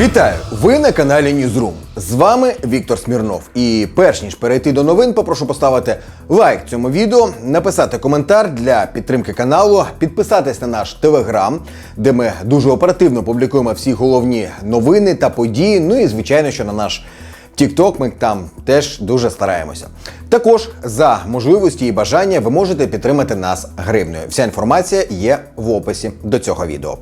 Вітаю! Ви на каналі Ньюзрум. З вами Віктор Смірнов. І перш ніж перейти до новин, попрошу поставити лайк цьому відео, написати коментар для підтримки каналу, підписатись на наш телеграм, де ми дуже оперативно публікуємо всі головні новини та події. Ну і звичайно, що на наш TikTok ми там теж дуже стараємося. Також за можливості і бажання ви можете підтримати нас гривнею. Вся інформація є в описі до цього відео.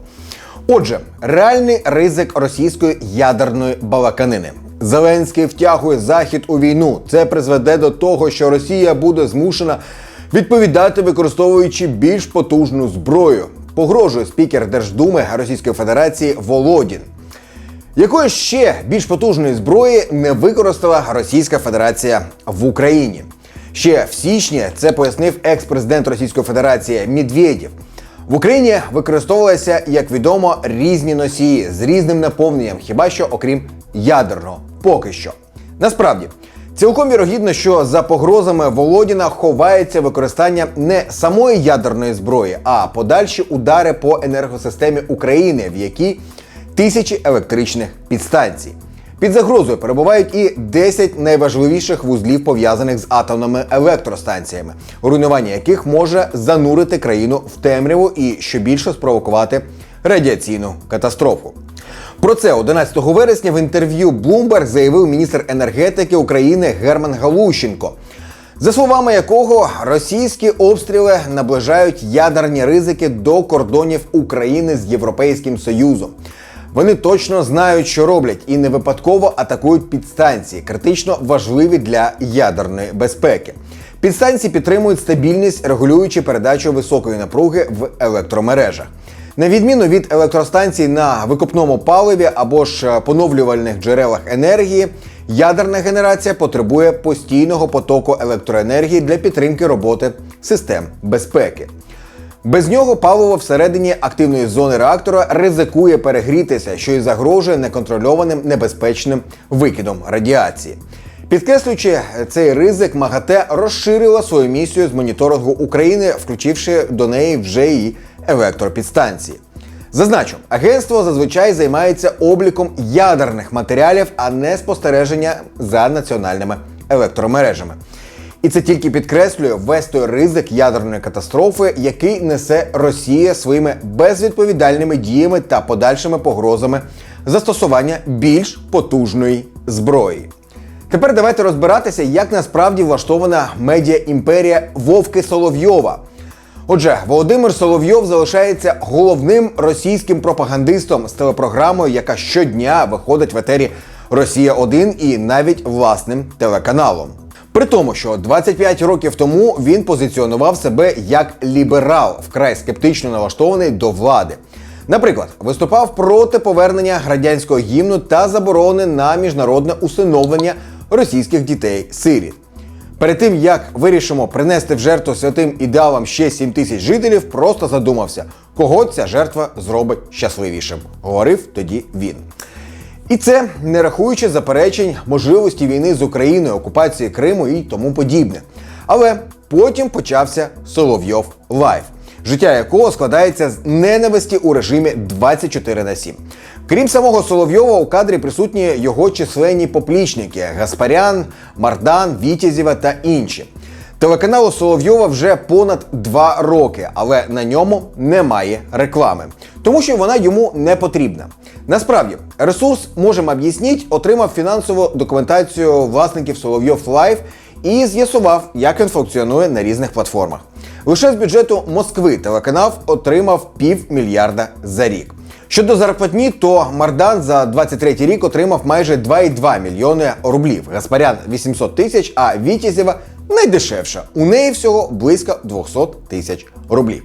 Отже, реальний ризик російської ядерної балаканини. Зеленський втягує захід у війну. Це призведе до того, що Росія буде змушена відповідати, використовуючи більш потужну зброю. Погрожує спікер Держдуми Російської Федерації Володін. Якої ще більш потужної зброї не використала Російська Федерація в Україні? Ще в січні це пояснив екс-президент Російської Федерації Медведєв. В Україні використовувалися, як відомо, різні носії з різним наповненням, хіба що окрім ядерного, поки що. Насправді, цілком вірогідно, що за погрозами Володіна ховається використання не самої ядерної зброї, а подальші удари по енергосистемі України, в якій тисячі електричних підстанцій. Під загрозою перебувають і 10 найважливіших вузлів пов'язаних з атомними електростанціями, руйнування яких може занурити країну в темряву і що більше спровокувати радіаційну катастрофу. Про це 11 вересня в інтерв'ю Bloomberg заявив міністр енергетики України Герман Галущенко. За словами якого російські обстріли наближають ядерні ризики до кордонів України з Європейським Союзом. Вони точно знають, що роблять, і не випадково атакують підстанції, критично важливі для ядерної безпеки. Підстанції підтримують стабільність, регулюючи передачу високої напруги в електромережах. На відміну від електростанцій на викопному паливі або ж поновлювальних джерелах енергії, ядерна генерація потребує постійного потоку електроенергії для підтримки роботи систем безпеки. Без нього паливо всередині активної зони реактора ризикує перегрітися, що й загрожує неконтрольованим небезпечним викидом радіації. Підкреслюючи цей ризик, МАГАТЕ розширила свою місію з моніторингу України, включивши до неї вже і електропідстанції. Зазначу, агентство зазвичай займається обліком ядерних матеріалів, а не спостереження за національними електромережами. І це тільки підкреслює весь той ризик ядерної катастрофи, який несе Росія своїми безвідповідальними діями та подальшими погрозами застосування більш потужної зброї. Тепер давайте розбиратися, як насправді влаштована медіа імперія Вовки Соловйова. Отже, Володимир Соловйов залишається головним російським пропагандистом з телепрограмою, яка щодня виходить в етері Росія 1 і навіть власним телеканалом. При тому, що 25 років тому він позиціонував себе як ліберал, вкрай скептично налаштований до влади. Наприклад, виступав проти повернення радянського гімну та заборони на міжнародне усиновлення російських дітей-сиріт. Перед тим як вирішимо принести в жертву святим ідеалам ще 7 тисяч жителів, просто задумався, кого ця жертва зробить щасливішим. Говорив тоді він. І це не рахуючи заперечень можливості війни з Україною, окупації Криму і тому подібне. Але потім почався Соловйов Лайв, життя якого складається з ненависті у режимі 24 на 7. Крім самого Соловйова, у кадрі присутні його численні поплічники Гаспарян, Мардан, Вітязєва та інші. Телеканалу Соловйова вже понад два роки, але на ньому немає реклами, тому що вона йому не потрібна. Насправді, ресурс можемо об'ясніть, отримав фінансову документацію власників Соловйов Лайв і з'ясував, як він функціонує на різних платформах. Лише з бюджету Москви телеканал отримав півмільярда за рік. Щодо зарплатні, то Мардан за 23 рік отримав майже 2,2 мільйони рублів. Гаспарян 800 тисяч, а Вітязєва найдешевша. У неї всього близько 200 тисяч рублів.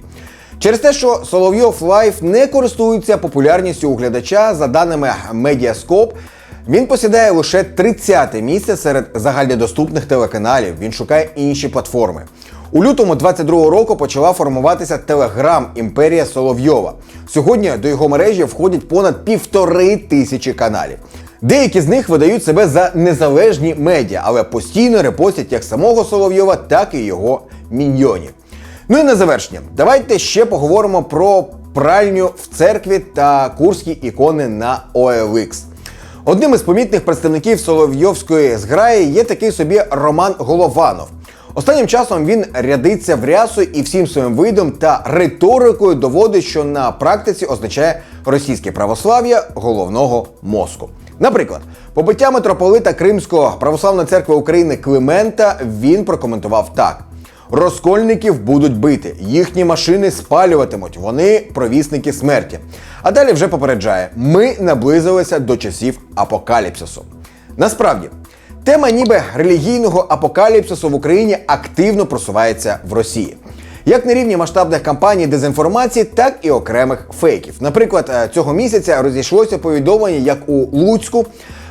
Через те, що Соловйов Лайф не користується популярністю у глядача, за даними Медіаскоп, він посідає лише 30-те місце серед загальнодоступних телеканалів. Він шукає інші платформи. У лютому 22-го року почала формуватися телеграм Імперія Соловйова. Сьогодні до його мережі входять понад півтори тисячі каналів. Деякі з них видають себе за незалежні медіа, але постійно репостять як самого Соловйова, так і його міньйонів. Ну і на завершення, давайте ще поговоримо про пральню в церкві та курські ікони на OLX. Одним із помітних представників Соловйовської зграї є такий собі Роман Голованов. Останнім часом він рядиться в рясу і всім своїм видом та риторикою доводить, що на практиці означає російське православ'я головного мозку. Наприклад, побиття митрополита Кримського православної церкви України Климента він прокоментував так. Розкольників будуть бити, їхні машини спалюватимуть, вони провісники смерті. А далі вже попереджає: ми наблизилися до часів апокаліпсису. Насправді, тема ніби релігійного апокаліпсису в Україні активно просувається в Росії. Як на рівні масштабних кампаній дезінформації, так і окремих фейків. Наприклад, е, цього місяця розійшлося повідомлення, як у Луцьку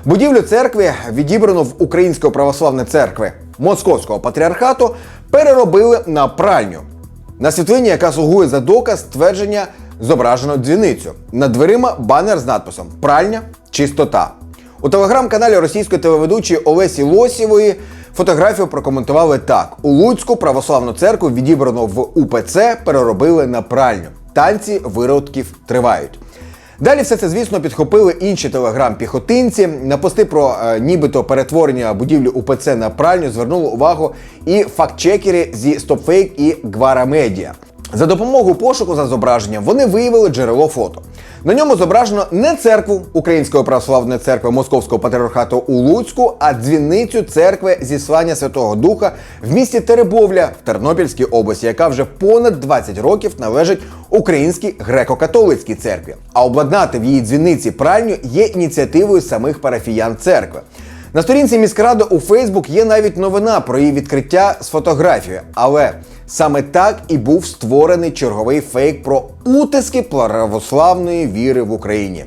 будівлю церкви, відібрану в Української православної церкви Московського патріархату, переробили на пральню. На світлині, яка слугує за доказ ствердження, зображено дзвіницю. Над дверима банер з надписом Пральня, чистота. У телеграм-каналі російської телеведучої Олесі Лосєвої фотографію прокоментували так: у Луцьку православну церкву, відібрану в УПЦ, переробили на пральню. Танці виродків тривають. Далі все це, звісно, підхопили інші телеграм-піхотинці. На пости про е, нібито перетворення будівлі УПЦ на пральню звернули увагу і фактчекери зі StopFake і Гвара Медіа. За допомогою пошуку за зображенням вони виявили джерело фото. На ньому зображено не церкву Української православної церкви Московського патріархату у Луцьку, а дзвіницю церкви зіслання Святого Духа в місті Теребовля в Тернопільській області, яка вже понад 20 років належить Українській греко-католицькій церкві. А обладнати в її дзвіниці пральню є ініціативою самих парафіян церкви. На сторінці міськради у Фейсбук є навіть новина про її відкриття з фотографією, але саме так і був створений черговий фейк про утиски православної віри в Україні.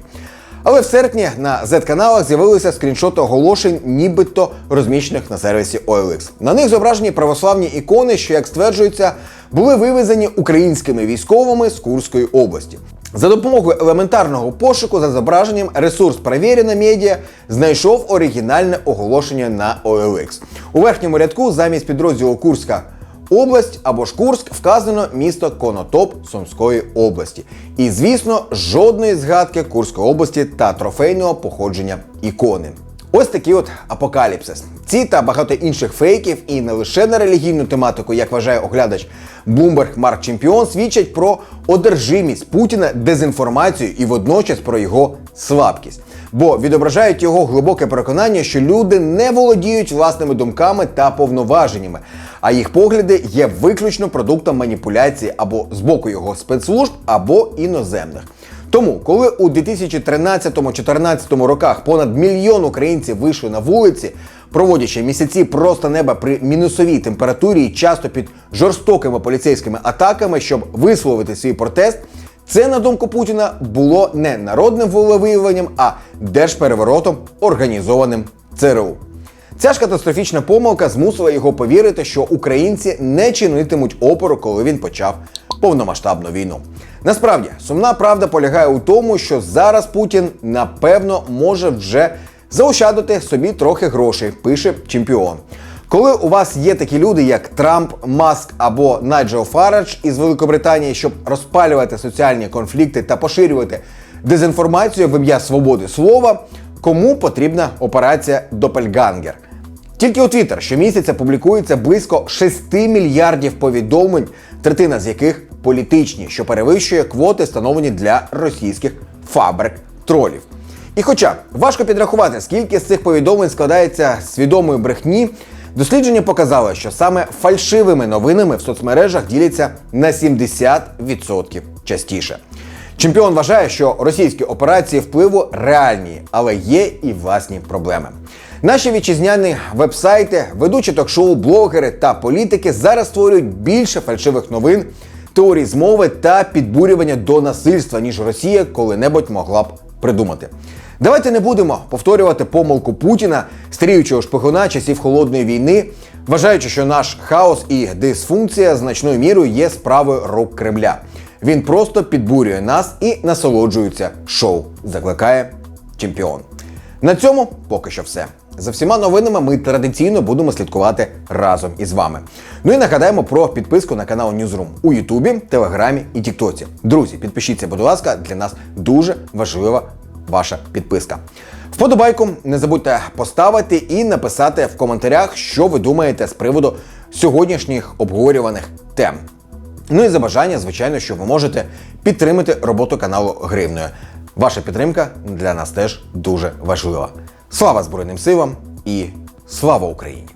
Але в серпні на Z-каналах з'явилися скріншоти оголошень, нібито розміщених на сервісі OLX. На них зображені православні ікони, що, як стверджується, були вивезені українськими військовими з Курської області. За допомогою елементарного пошуку за зображенням ресурс Перевірена медіа знайшов оригінальне оголошення на OLX. У верхньому рядку замість підрозділу Курська область або ж Курськ вказано місто Конотоп Сумської області. І, звісно, жодної згадки Курської області та трофейного походження ікони. Ось такий от апокаліпсис. Ці та багато інших фейків, і не лише на релігійну тематику, як вважає оглядач Bloomberg Марк Чемпіон, свідчать про одержимість Путіна дезінформацією і водночас про його слабкість. Бо відображають його глибоке переконання, що люди не володіють власними думками та повноваженнями, а їх погляди є виключно продуктом маніпуляції або з боку його спецслужб, або іноземних. Тому, коли у 2013-2014 роках понад мільйон українців вийшли на вулиці, проводячи місяці просто неба при мінусовій температурі і часто під жорстокими поліцейськими атаками, щоб висловити свій протест, це, на думку Путіна, було не народним волевиявленням, а держпереворотом, організованим ЦРУ. Ця ж катастрофічна помилка змусила його повірити, що українці не чинитимуть опору, коли він почав повномасштабну війну. Насправді, сумна правда полягає у тому, що зараз Путін напевно може вже заощадити собі трохи грошей, пише чемпіон. Коли у вас є такі люди, як Трамп, Маск або Найджел Фарадж із Великобританії, щоб розпалювати соціальні конфлікти та поширювати дезінформацію в ім'я свободи слова, кому потрібна операція Допельгангер? Тільки у Твіттер щомісяця публікується близько 6 мільярдів повідомлень, третина з яких політичні, що перевищує квоти, встановлені для російських фабрик тролів. І хоча важко підрахувати, скільки з цих повідомлень складається свідомої брехні, дослідження показало, що саме фальшивими новинами в соцмережах діляться на 70% частіше. Чемпіон вважає, що російські операції впливу реальні, але є і власні проблеми. Наші вітчизняні вебсайти, ведучі ток-шоу, блогери та політики зараз створюють більше фальшивих новин, теорій змови та підбурювання до насильства, ніж Росія коли-небудь могла б придумати. Давайте не будемо повторювати помилку Путіна, старіючого шпигуна часів холодної війни, вважаючи, що наш хаос і дисфункція значною мірою є справою рук Кремля. Він просто підбурює нас і насолоджується шоу. Закликає чемпіон. На цьому поки що все. За всіма новинами ми традиційно будемо слідкувати разом із вами. Ну і нагадаємо про підписку на канал Newsroom у Ютубі, Телеграмі і Тіктоці. Друзі, підпишіться, будь ласка, для нас дуже важлива ваша підписка. Вподобайку не забудьте поставити і написати в коментарях, що ви думаєте з приводу сьогоднішніх обговорюваних тем. Ну і за бажання, звичайно, що ви можете підтримати роботу каналу гривною. Ваша підтримка для нас теж дуже важлива. Слава Збройним силам і слава Україні!